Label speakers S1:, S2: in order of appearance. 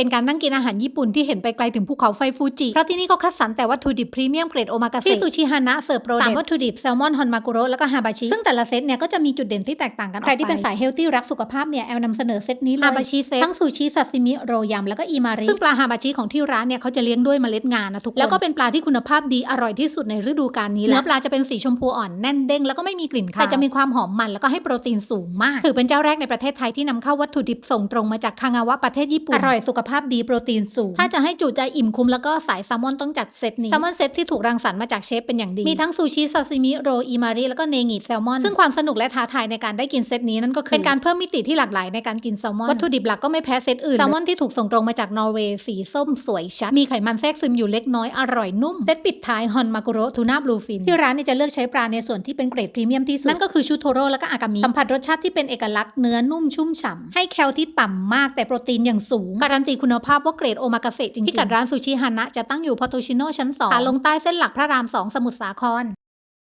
S1: เป็นการนั่งกินอาหารญี่ปุ่นที่เห็นไปไกลถึงภูเขาไฟฟูจิ เพราะที่นี่เขาคัดสรรแต่วัตถุดิบพรีเมียมเกรดโอมากาเสะที่ซูชิฮานะเสิร์ฟโปรเด็ดสามวัตถุดิบแซลมอนฮอนมากุโรแล้วก็ฮาบาชิ ซึ่งแต่ละเซตเนี่ยก็จะมีจุดเด่นที่แตกต่างกันออกไปใครที่เป็นสายเฮลตี้รักสุขภาพเนี่ยแอลนำเสนอเซตนี้เลยฮาบาชิเซตทั้งซูชิซาซิมิโรยำแล้วก็อิมาริซึ่งปลาฮาบาชิของที่ร้านเนี่ยเขาจะเลี้ยงด้วยเมล็ดงานะทุกคนแล้วก็เป็นปลาที่คุณภาพดีอร่อยที่สุดในฤดูกาลนี้แล้วเนื้อปลาจะเป็นสีชมพูอ่อนแน่นเด้งแล้วก็ไม่มีกลิ่นคาวแต่จะมีความหอมมันแล้วก็ให้โปรตีนสูงมากถือเป็นเจ้าแรกในประเทศไทยที่นำเข้าวัตถุดิบส่งตรงมาจากคางาวะประเทศญี่ปุ่นอร่อยสุขภาพดีโปรตีนสูง ถ้าจะให้จุใจอิ่มคุ้มแล้วก็สายแซลมอนต้องจัดเซตนี้แซลมอนเซตที่ถูกรังสรรค์มาจากเชฟเป็นอย่างดี มีทั้งซูชิซาซิมิโรอิมาริแล้วก็เนงิแซลมอน ซึ่งความสนุกและท้าทายในการได้กินเซตนี้นั่นก็คือเป็นการเพิ่มมิติที่หลากหลายในการกินแซลมอนวัตถุดิบหลักก็ไม่แพ้เซตอื่นแซลมอนที่ถูกส่งตรงมาจากนอร์เวย์สีส้มสวยชัดมีไขมันแทรกซึมอยู่เล็กน้อยอร่อยนุ่มเซตปิดท้ายฮอนมากุโรทูน่าบลูฟินที่ร้านเนี่ยจะเลือกใช้ปลาในส่วนที่เป็นเกรดพรีเมียมที่สุดนั่นก็คือชูโทโร่แล้วก็อากามิสัมผัสรสชาติที่เป็นเอกลักษณ์เนื้อนุ่มชุ่มฉ่ำให้แคลที่ต่ำมากแต่โปรตีนอย่างสูงการันตีคุณภาพว่าเกรดโอมากาเสะจริงๆพิกัดร้านซูชิฮานะจะตั้งอยู่พอโตชิโนชั้น2ขาลงใต้เส้นหลักพระราม 2 สมุทรสาคร